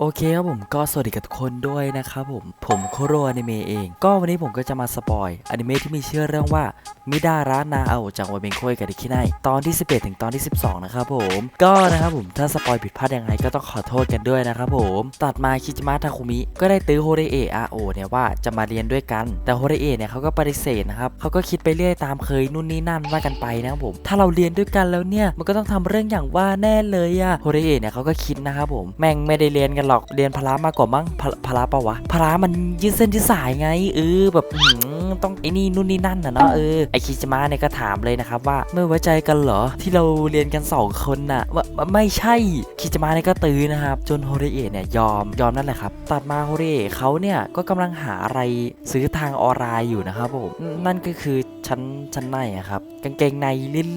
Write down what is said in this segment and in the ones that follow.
โอเคครับผมก็สวัสดีกับทุกคนด้วยนะครับผมผมโคโรอนิเมะเอง ก็วันนี้ผมก็จะมาสปอยอนิเมะที่มีชื่อเรื่องว่า มิดาระนาเอาจากวาเบงโคยกับดิคิไนตอนที่ 11 ถึงตอนที่ 12 นะครับผม ก็นะครับผมถ้าสปอยผิดพลาดยังไงก็ต้องขอโทษกันด้วยนะครับผมตัดมาคิจิมะทาคุมิก็ได้ตื้อโฮเรเอะอาโอเนี่ยว่าจะมาเรียนด้วยกัน แต่โฮเรเอะเนี่ยเขาก็ปฏิเสธนะครับเขาก็คิดไปเรื่อยตามเคยนู่นนี่นั่นว่ากันไปนะครับผม ถ้าเราเรียนด้วยกันแล้วเนี่ยมันก็ต้องทำเรื่องอย่างว่าแน่เลยอะโฮเรเอะเนี่ยเขาก็คิดนะครับผมแม่งไม่ได้เรียนกันหรอกเรียนพละมากกว่ามั้งพละปะวะพละมันยืดเส้นยืดสายไงเออแบบอื้อหือ ต้องไอ้นี่นู่นนี่นั่นนะเนาะเออไอคิจิมะเนี่ยก็ถามเลยนะครับว่าไม่ไว้ใจกันเหรอที่เราเรียนกันสองคนน่ะว่าว่าไม่ใช่คิจิมะเนี่ยก็ตื้อนะครับจนโฮเรเอะเนี่ยยอมยอมนั่นแหละครับตัดมาโฮเรเอะเขาเนี่ยก็กำลังหาอะไรซื้อทางออนไลน์อยู่นะครับผมนั่นก็คือชั้นชั้นในอะครับกางเกงใน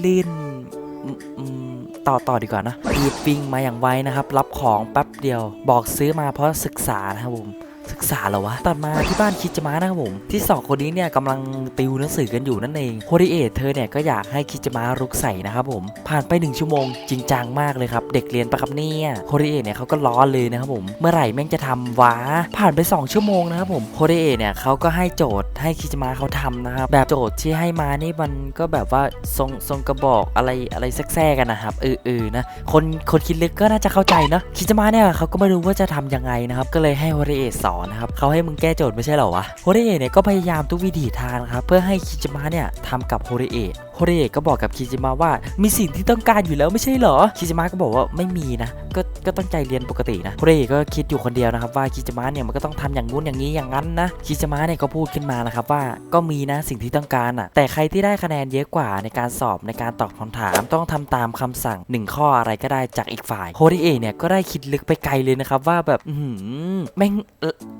ลื่นๆอืมอืมต่อต่อดีกว่านะรีบวิ่งมาอย่างไวนะครับ รับของแป๊บเดียว บอกซื้อมาเพราะศึกษานะครับผม ศึกษาเหรอวะตัดมาที่บ้านคิจิมะนะครับผม ที่สองคนนี้เนี่ยกำลังติวหนังสือกันอยู่นั่นเองโฮริเอะเธอเนี่ยก็อยากให้คิจิมะรุกใส่นะครับผม ผ่านไปหนึ่งชั่วโมง จริงจังมากเลยครับ เด็กเรียนประครับเนี่ยโฮริเอะเนี่ยเขาก็ร้อนเลยนะครับผม เมื่อไหร่แม่งจะทำวะผ่านไป 2 ชั่วโมงนะครับผมโฮริเอะเนี่ยเขาก็ให้โจทย์ให้คิจิมะเขาทำนะครับแบบโจทย์ที่ให้มานี่มันก็แบบว่าทรงทรงกระบอกอะไรอะไรแทรกๆกันนะครับเออเออนะคนคนคิดลึกก็น่าจะเข้าใจนะคิจิมะเนี่ยเขาก็ไม่รู้ว่าจะทำยังไงนะครับก็เลยให้โฮริเอะสอนนะครับเขาให้มึงแก้โจทย์ไม่ใช่เหรอวะโฮเรเอะเนี่ยก็พยายามทุกวิถีทางนะครับเพื่อให้คิจิมะเนี่ยทำกับโฮเรเอะ โฮเอะก็บอกกับคิจิมะว่ามีสิ่งที่ต้องการอยู่แล้วไม่ใช่เหรอ คิจิมะก็บอกว่าไม่มีนะก็ก็ตั้งใจเรียนปกตินะโฮเอะก็คิดอยู่คนเดียวนะครับว่าคิจิมะเนี่ยมันก็ต้องทำอย่างงู้นอย่างนี้อย่างนั้นนะคิจิมะเนี่ยก็พูดขึ้นมานะครับว่าก็มีนะสิ่งที่ต้องการอะแต่ใครที่ได้คะแนนเยอะกว่าในการสอบในการตอบคำถามต้องทำตามคำสั่งหนึ่งข้ออะไรก็ได้จากอีกฝ่ายโฮเอะเนี่ยก็ได้คิดลึกไปไกลเลยนะครับว่าแบบอือหือแม่ง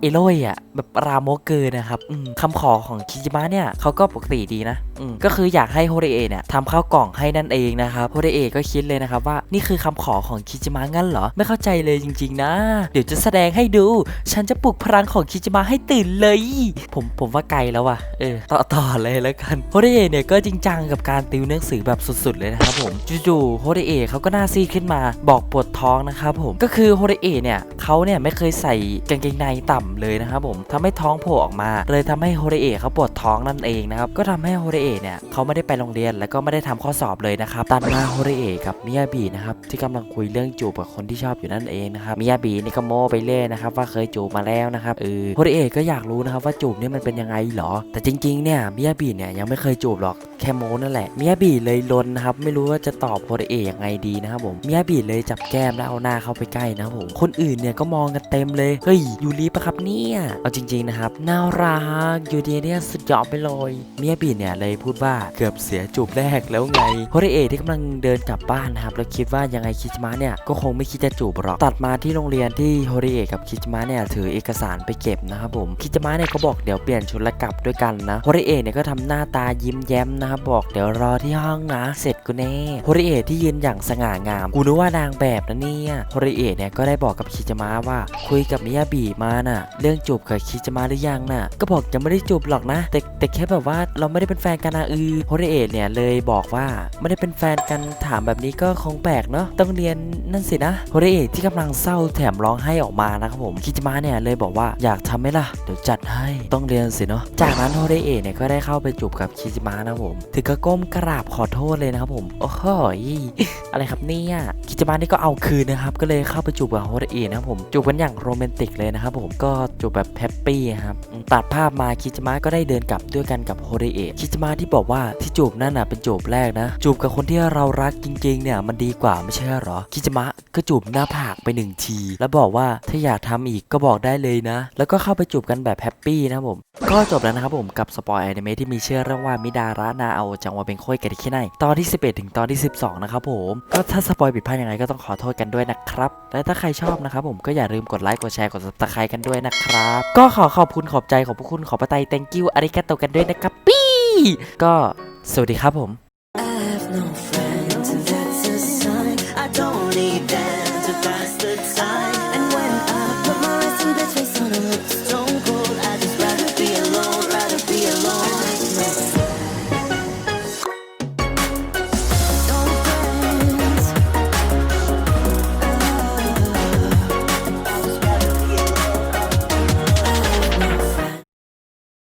เอโรยอะแบบรามกเกินนะครับอืมคำขอของคิจิมะเนี่ยเขาก็ปกติดีนะอืมก็คืออยากให้โฮริเอะเนี่ยทำข้าวกล่องให้นั่นเองนะครับโฮริเอะก็คิดเลยนะครับว่านี่คือคำขอของคิจิมะงั้นเหรอ ไม่เข้าใจเลยจริง ๆ นะ เดี๋ยวจะแสดงให้ดู ฉันจะปลุกพลังของคิจิมะให้ตื่นเลย ผมผมว่าไกลแล้วว่ะเออต่อต่อเลยแล้วกันโฮริเอะเนี่ยก็จริงจังกับการติวหนังสือแบบสุดๆเลยนะครับผมจู่ๆโฮริเอะเขาก็หน้าซีดขึ้นมาบอกปวดท้องนะครับผมก็คือโฮริเอะเนี่ยเขาเนี่ยไม่เคยใส่กางเกงในต่ำเลยนะครับผมทำให้ท้องโผล่ออกมา เลยทำให้โฮริเอะเขาปวดท้องนั่นเองนะครับก็ทำให้โฮริเอะเนี่ยเขาไม่ได้ไปโรงเรียนแล้วก็ไม่ได้ทำข้อสอบเลยนะครับตัดมาโฮริเอะกับมิยาบินะครับที่กำลังคุยเรื่องจูบกับคนที่ชอบอยู่นั่นเองนะครับมิยาบินี่ก็โม้ไปเรื่อยนะครับว่าเคยจูบมาแล้วนะครับเออโฮริเอะก็อยากรู้นะครับว่าจูบเนี่ยมันเป็นยังไงหรอ แต่จริงๆเนี่ยมิยาบิเนี่ยยังไม่เคยจูบหรอกแค่โม้นั่นแหละมิยาบิเลยลนนะครับไม่รู้ว่าจะตอบโฮริเอะยังไงดีนะครับผมมิยาบิเลยจับแก้มแล้วเอาหน้าเข้าไปใกล้นะครับผมคนอื่นเนี่ยก็มองกันเต็มเลยเฮ้ยยูริปะครับเนี่ยเอาจริงๆนะครับน่ารักยูริเนี่ยสุดยอดไปเลยมิยาบิเนี่ยเลยพูดว่าเกือบเสียจูบแรกแล้วไงโฮริเอะที่กำลังเดินกลับบ้านนะครับแล้วคิดว่ายังไงคิจิมะเนี่ยก็คงไม่คิดจะจูบหรอกตัดมาที่โรงเรียนที่โฮริเอะกับคิจิมะเนี่ยถือเอกสารไปเก็บนะครับผมคิจิมะเนี่ยก็บอกเดี๋ยวเปลี่ยนชุดแล้วกลับด้วยกันนะโฮริเอะเนี่ยก็ทำหน้าตายิ้มแย้มนะครับบอกเดี๋ยวรอที่ห้องนะเสร็จกูแน่โฮริเอะที่ยืนอย่างสง่างามกูนึกว่านางแบบนะเนี่ยโฮริเอะเนี่ยก็ได้บอกกับคิจิมะว่าคุยกับมิยาบิมาน่ะ เรื่องจูบกับคิจิมะหรือยังน่ะ ก็บอกยังไม่ได้จูบหรอกนะ แต่แต่แค่แบบว่าเราไม่ได้เป็นแฟนกันนะเออโฮริเอะเนี่ยเลยบอกว่าไม่ได้เป็นแฟนกันถามแบบนี้ก็คงแปลกเนาะต้องเรียนนั่นสินะโฮริเอะที่กำลังเศร้าแถมร้องไห้ออกมานะครับผมคิจิมะเนี่ยเลยบอกว่าอยากทำไหมล่ะเดี๋ยวจัดให้ต้องเรียนสิเนาะจากนั้นโฮเรเอะเนี่ยก็ได้เข้าไปจูบกับคิจิมะนะครับผมถึงก็ก้มกราบขอโทษเลยนะครับผมโอ้โหยอะไรครับเนี่ยคิจิมะนี่ก็เอาคืนนะครับก็เลยเข้าไปจูบกับโฮเรเอะนะครับผมจูบกันอย่างโรแมนติกเลยนะครับผมก็จูบแบบแฮปปี้ครับตัดภาพมาคิจิมะก็ได้เดินกลับด้วยกันกับโฮเรเอะคิจิมะที่บอกว่าที่จูบนั่นน่ะเป็นจูบแรกนะ จูบกับคนที่เรารักจริงๆเนี่ยมันดีกว่าไม่ใช่หรอ คิจิมะก็จูบหน้าผากไปหนึ่งที แล้วบอกว่าถ้าอยากทำอีกก็บอกได้เลยนะ แล้วก็เข้าไปจูบกันแบบแฮปปี้นะผม ก็จบแล้วนะครับผมกับสปอยอนิเมะที่มีชื่อเรื่องว่ามิดาระนาเอาจังหวะเป็นโค้ยกันที่ไหนตอนที่ 11 ถึงตอนที่ 12 นะครับผม ก็ถ้าสปอยผิดพลาดยังไงก็ต้องขอโทษกันด้วยนะครับ และถ้าใครชอบนะครับผมก็อย่าลืมกดไลค์กดแชร์กด subscribe กันด้วยนะครับ ก็ขอขอบคุณขอบใจขอบพระคุณขอประทาย thank you อาริกาโตกันด้วยนะครับปี้ก็ สวัสดีครับผม